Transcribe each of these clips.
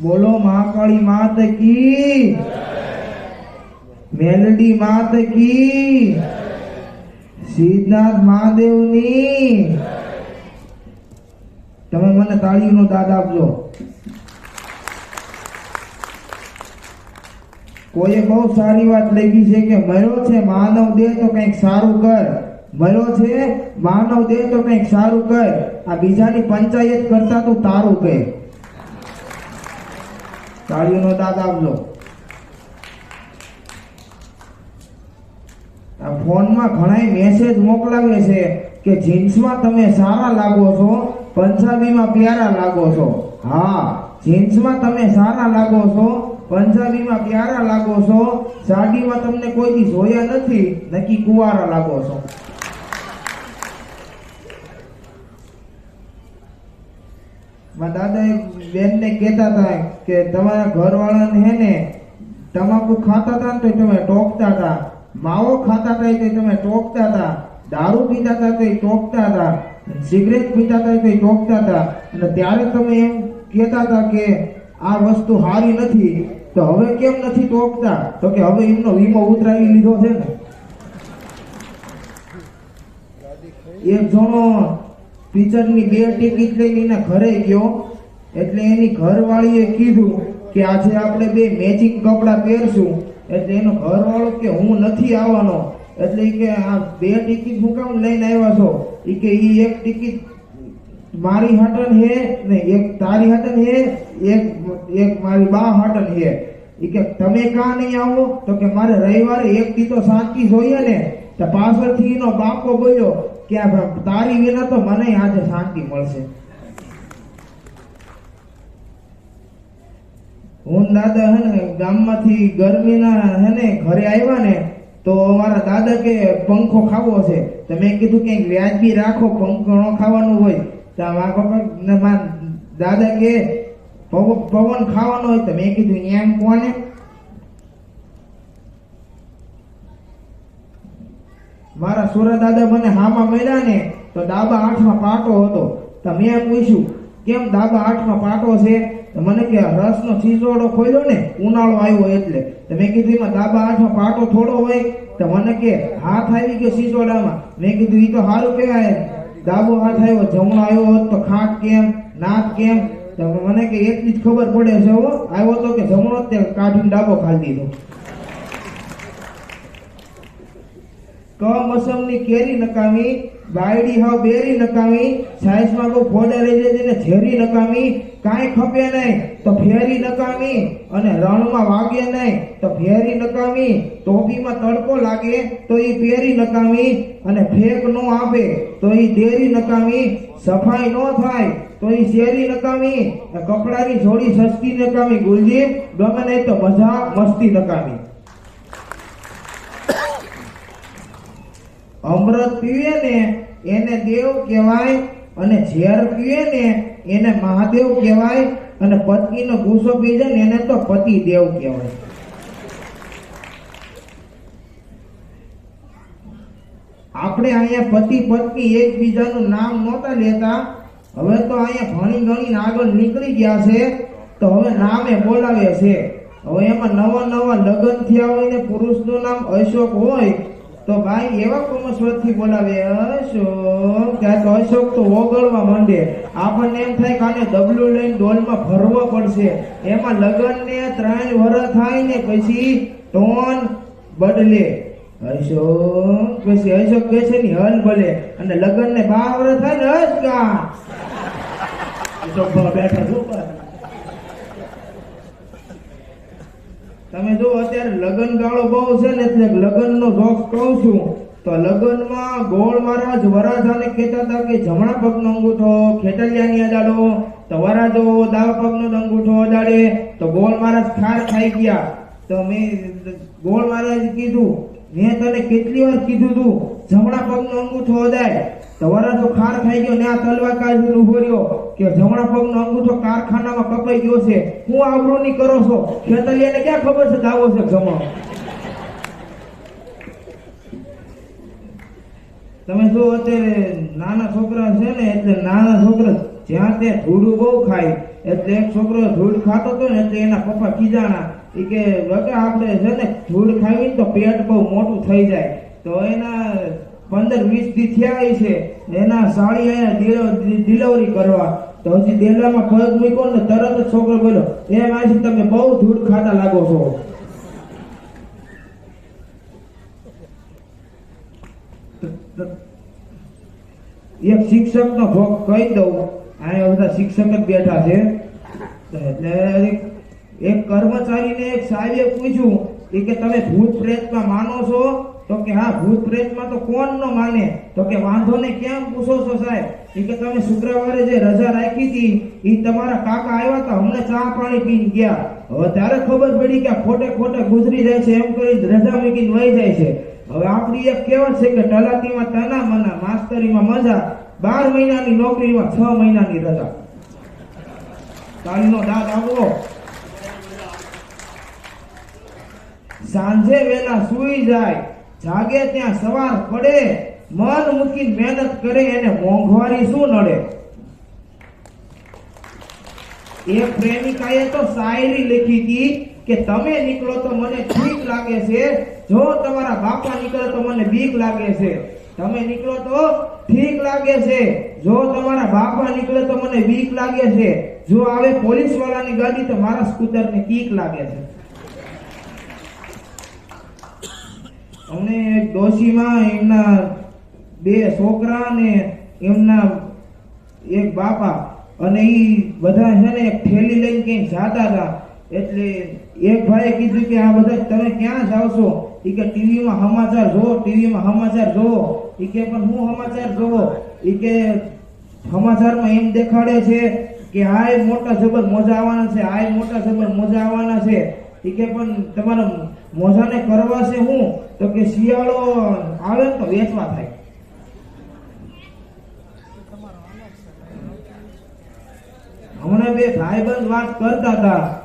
બોલો મહાકાળી માત કી. મેલડી માત કી. સિદ્ધનાથ મહાદેવની. તમે મને તાળીનો દાદ આપજો. કોઈએ બહુ સારી વાત લખી છે કે મર્યો છે માનવ દેહ તો કંઈક સારું કર. મર્યો છે માનવ દેહ તો કંઈક સારું કર. આ બીજાની પંચાયત કરતા તું તારું કહે તાળીઓનો દાદ આપજો. ફોનમાં ઘણાય મેસેજ મોકલાવે છે કે જીન્સમાં તમે સારા લાગો છો, પંજાબીમાં પ્યારા લાગો છો. હા જીન્સમાં તમે સારા લાગો છો, પંજાબીમાં પ્યારા લાગો છો, સાડીમાં તમને કોઈથી જોયા નથી, નક્કી કુવારા લાગો છો. મારા દાદા એક બેનને કહેતા હતા કે તમારા ઘરવાળાને હે ને તમાકુ ખાતા હતા ને તો તમે ટોકતા હતા, માવો ખાતા હતા તો તમે ટોકતા હતા, દારૂ પીતા હતા તો ટોકતા હતા, સિગરેટ પીતા હતા તો ટોકતા હતા. અને ત્યારે તમે એમ કહેતા હતા કે આ વસ્તુ સારી નથી, તો હવે કેમ નથી ટોકતા? તો કે હવે એમનો વીમો ઉતરાવી લીધો છે ને. એક જણો પિક્ચરની બે ટિકિટ લઈને એના ઘરે ગયો. એટલે એની ઘરવાળીએ કીધું કે આજે આપણે બે મેચિંગ કપડાં પહેરશું. એટલે એનો ઘરવાળો કે હું નથી આવવાનો. એટલે કે આ બે ટિકિટ હું લઈને આવ્યા છો? ઈ કે એ એક ટિકિટ મારી હટન હે ને એક તારી હટન હે, એક એક મારી બા હટન હે. એ કે તમે કાં નહીં આવો? તો કે મારે રવિવારે એક ટી તો શાંતિ જોઈએ ને. તો પાછળથી એનો બાપો બોલ્યો કે તારી વિના તો મને આજે શાંતિ મળશે. હું દાદા હે ને, ગામમાંથી ગરમીના હે ને, ઘરે આવ્યા ને, તો અમારા દાદા કે પંખો ખાવો છે. તો મેં કીધું કે વ્યાજબી રાખો, પંખો ન ખાવાનું હોય. તો મારા દાદા કે પવ- પવન ખાવાનો હોય તો મેં કીધું એમ કોને? મારા સુરત દાદા મને હામાં મળ્યા ને તો ડાબા આઠમાં પાટો હતો. તો મેં પૂછ્યું, કેમ ડાબા આઠમાં પાટો છે? મને કે, રસનો છીસોડો ખોલ્યો ને, ઉનાળો આવ્યો એટલે. તો મેં કીધું, એમાં ડાબા આઠમાં પાટો થોડો હોય? તો મને કે, હાથ આવી ગયો છીસોડામાં મેં કીધું એ તો સારું કહેવાય. ડાબો હાથ આવ્યો, જમણો આવ્યો હોત તો ખાટ કેમ નાક કેમ? તો મને કે, એટલી જ ખબર પડે છે હો. આવ્યો તો કે, જમણો જ તે કાઢીને ડાબો ખાલી દીધો. કમોસમની કેરી નકામી, બાયડી હાવ બેરી નકામી સાયન્સમાં કોઈ ફોડા લઈ જાય ને ઝેરી નકામી, કાંઈ ખપે નહીં, તો ફેરી નકામી અને રણમાં વાગે નહીં, તો ફેરી નકામી, ટોપીમાં તડકો લાગે, તો એ પેરી નકામી અને ફેક નો આપે, તો એ દેરી નકામી, સફાઈ નો થાય, તો એ શેરી નકામી કપડાની જોડી સસ્તી નકામી, ગુલજી, ગમે નહીં તો મજા મસ્તી નકામી. અમૃત પીવે ને એને દેવ કહેવાય અને ઝેર પીવે ને એને મહાદેવ કહેવાય અને પત્નીનો ગુસ્સો પી જાય ને એને તો પતિ દેવ કહેવાય. આપણે અહીંયા પતિ પત્ની એકબીજાનું નામ નહોતા લેતા. હવે તો અહીંયા ભણી ગણીને આગળ નીકળી ગયા છે. તો હવે નામે બોલાવે છે. હવે એમાં નવા નવા લગ્ન થયા હોય ને પુરુષનું નામ અશોક હોય તો ભાઈ એવા કોમસ્વરથી બોલાવે, અશોક ત્યાં તો અશોક તો ઓગળવા માંડે. આપણને એમ થાય કે આને ડબલું લઈને ડોલમાં ભરવો પડશે. એમાં લગન ને ત્રણ વર્ષ થાય ને પછી ટોન બદલે. અશોક, પછી અશોક કે છે ને હલ ભલે. અને લગન ને બાર વર્ષ થાય ને અશોક. બેઠા છો તમે જો અત્યારે લગન ગાળો બહુ છે ને એટલે લગનનો જોક કહું છું, તો લગનમાં ગોળ મહારાજ વરાજાને કહેતા હતા કે જમણા પગનો અંગૂઠો, ખેટલિયાની અડાડો, તો વરાજો ડાબા પગનો અંગૂઠો અડાડે, તો ગોળ મહારાજ ખાર ખાઈ ગયા. તો મેં ગોળ મહારાજ કીધું મેં તને કેટલી વાર કીધું તું, જમણા પગનો અંગૂઠો અડાય તો વરાજો ખાર ખાઈ ગયો ને આ તલવા કાઢીને ઊભો રહ્યો કે જમણા પગનો અંગૂઠો કારખાનામાં કપાઈ ગયો છે. હું આવરોની કરો છો? ખેતલિયાને ક્યાં ખબર છે દાવો છે જમણો તમે જો અત્યારે નાના છોકરા છે ને, એટલે નાના છોકરા જ્યાં ત્યાં ધૂળું બહુ ખાય. એટલે એક છોકરો ધૂળ ખાતો હતો ને એટલે એના પપ્પા ખીજાણા એ કે વગર આપણે છે ને ધૂળ ખાવી તો પેટ બહુ મોટું થઈ જાય. તો એના પંદર વીસ દી થયા છે. એના સાડી અહીંયા ડિલિવરી કરવા. તો હજી દેલામાં પગ મૂક્યો ને તરત જ છોકરો બોલ્યો, એ માસી, તમે બહુ ધૂળ ખાતા લાગો છો. એક શિક્ષક નો ભોગ કહી દઉં અહીંયા બધા શિક્ષક જ બેઠા છે. એટલે એક- કર્મચારીને એક સાહેબે પૂછ્યું કે તમે ભૂત પ્રેતમાં માનો છો? તો કે હા, ભૂત પ્રેતમાં તો કોણ ન માને? તો કે વાંધો ને કેમ પૂછો છો સાહેબ? એ કે તમે શુક્રવારે જે રજા રાખી હતી એ તમારા કાકા આવ્યા હતા હમણાં ચા પાણી પીને ગયા. હવે ત્યારે ખબર પડી કે ખોટે ખોટે ગુજરી જાય છે, એમ કરી રજા મૂકીને વહી જાય છે. હવે આપણી એક કહેવત છે કે ટલાતીમાં તના મના, માસ્તરીમાં મજા. બાર મહિનાની નોકરીમાં છ મહિનાની રજા. તાલીનો દાદ આપવો સાંજે વેલા સુઈ જાય, જાગે ત્યાં સવાર પડે, મન મૂકી મહેનત કરે, એને મોંઘવારી શું નડે? એક પ્રેમિકાએ તો શાયરી લખી હતી કે તમે નીકળો તો મને ઠીક લાગે છે, જો તમારા બાપા નીકળે તો મને બીક લાગે છે. તમે નીકળો તો ઠીક લાગે છે. જો તમારા બાપા નીકળે તો મને બીક લાગે છે. જો આવે પોલીસ વાળાની ગાડી તો મારા સ્કૂટર ને કીક લાગે છે. અમને એક ડોશીમાં એમના બે છોકરા ને એમના એક બાપા અને એ બધા છે ને ઠેલી લઈને ક્યાંક જાતા હતા. એટલે એક ભાઈએ કીધું કે આ બધા તમે ક્યાં જાવ છો? એ કે ટીવીમાં સમાચાર જોવો ટીવીમાં સમાચાર જોવો ઈ કે, પણ હું સમાચાર જોવો. ઈ કે, સમાચારમાં એમ દેખાડે છે કે આય મોટા જબર મોજા આવવાના છે આય મોટા જબર મોજા આવવાના છે. ઈ કે, પણ તમારા મોજાને કરવા છે હું? તો કે શિયાળો આવે ને તો વેચવા થાય. હમણાં બે ભાઈબંધ વાત કરતા હતા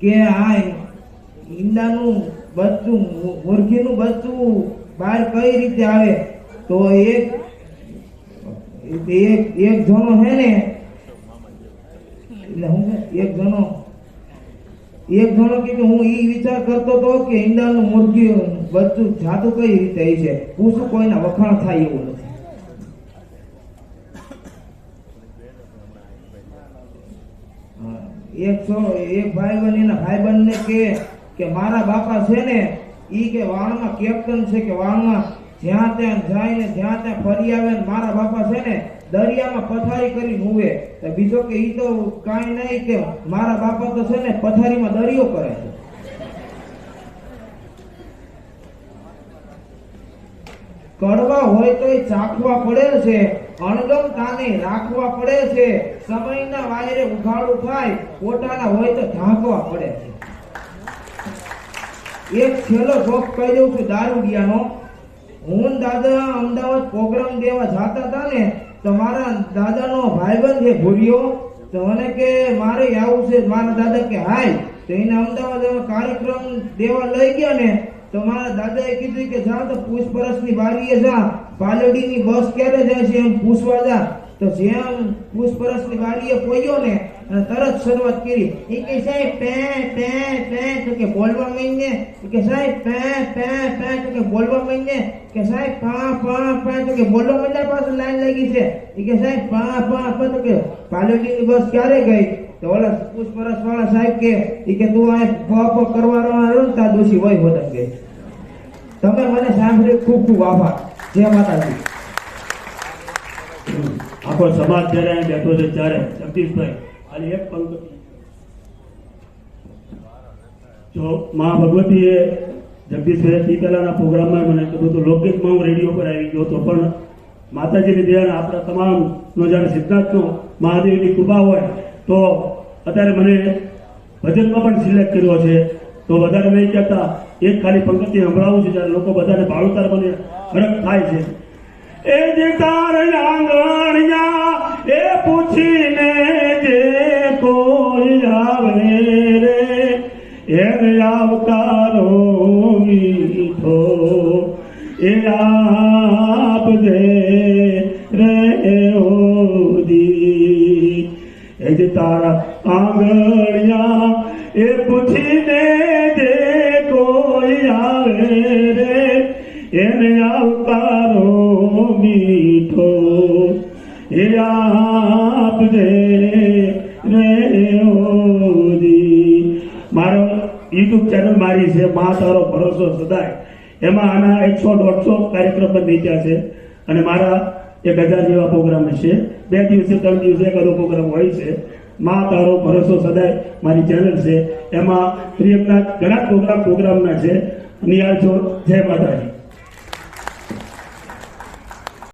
કે આ ઈંડાનું બચ્ચું મુરઘીનું બચ્ચું બહાર કઈ રીતે આવે? તો એક એક એક જણો હે ને, એટલે હું એક જણો એક જણો કે હું એ વિચાર કરતો હતો કે ઈંડાનું મુરગી બચ્ચું જાતું કઈ રીતે છે? પૂછું કોઈના વખાણ થાય એવું નથી. એક છો, એક ભાઈબંધ, એના ભાઈબંધને કે કે મારા બાપા છે ને, ઈ કે વાણમાં કેપ્ટન છે કે વાણમાં જ્યાં ત્યાં જાય ને જ્યાં ત્યાં ફરી આવે મારા બાપા છે ને દરિયામાં પથારી કરી હુવે તો બીજો કે ઈ તો કાંઈ નહીં કે મારા બાપા તો છે ને પથારીમાં દરિયો કરે છે. કડવા હોય તો એ ચાખવા પડે છે અણગમતાને રાખવા પડે છે, સમયના વાયરે ઉઘાડું થાય, પોતાના હોય તો ઢાંકવા પડે છે. એક છેલ્લો જોક કહી દઉં છું દારૂડિયાનો. હું દાદા અમદાવાદ પ્રોગ્રામ દેવા જાતા હતા ને, તો મારા દાદાનો ભાઈબંધ છે ભૂલ્યો. તો મને કે, મારે આવું છે. મારા દાદા કે, હાય. તો એને અમદાવાદ કાર્યક્રમ દેવા લઈ ગયા ને, તો મારા દાદાએ કીધું કે, જા તો પૂછપરછની બારીએ જા. પાલડીની બસ ક્યારે જાય છે એમ પૂછવા જા. તો જેમ પૂછપરછની બારીએ પહોંચ્યો ને અને તરત શરૂઆત કરી. એ કે સાહેબ, પે પે પે, તો કે બોલવા માંડીને. એ કે સાહેબ, પે પે પે, તો કે બોલવા માંડીને. કે સાહેબ, પા પા પા, તો કે બોલવા માંડ્યા પાસે લાઈન લાગી છે. એ કે સાહેબ, પા પા પા, તો કે પાલડીની બસ ક્યારે ગઈ? તો ઓલા પૂછપરછ વાળા સાહેબ કે, ઈ કે તું આ પ પ કરવાનો ને તા દોષી હોય બધા કે. તમે મને સાંભળી ખૂબ ખૂબ આભાર. જય માતાજી. આખો સમાજ જ્યારે બેઠો છે ત્યારે જગદીશભાઈ ખાલી એક પંક્તિ જો મા ભગવતીએ જગદીશભાઈ તે પહેલાના પ્રોગ્રામમાં મને કીધું હતું લોકગીતમાં હું રેડિયો પર આવી ગયો હતો, પણ માતાજીની દયા અને આપણા તમામનો જ્યારે સિદ્ધાર્થનો મહાદેવની કૃપા હોય, તો અત્યારે મને ભજનમાં પણ સિલેક્ટ કર્યો છે. તો વધારે નહીં કહેતા, એક ખાલી પંક્તિ સંભળાવું છું, જ્યારે લોકો બધાને ભાળુતાર બને હરખ થાય છે. એ જે તાર આંગણિયા એને આવકારો મીઠો એ આપજે રે ઓદી એ જ તારા આંગણિયા એ પૂછીને જે કોઈ આવે રે, એને આવતારો મીઠો એ આપજે રે ઓજી મારો યુટ્યુબ ચેનલ મારી છે, મા તારો ભરોસો સદાય. એમાં આના એકસો દોઢસો કાર્યક્રમ પણ નીચ્યા છે અને મારા એક હજાર જેવા પ્રોગ્રામ છે. બે દિવસે, ત્રણ દિવસે એક પ્રોગ્રામ હોય છે. મા તારો ભરોસો સદાય મારી ચેનલ છે. એમાં પ્રિયમના ઘણા પ્રોગ્રામ પ્રોગ્રામના છે. નિહાલ છો જય માતાજી.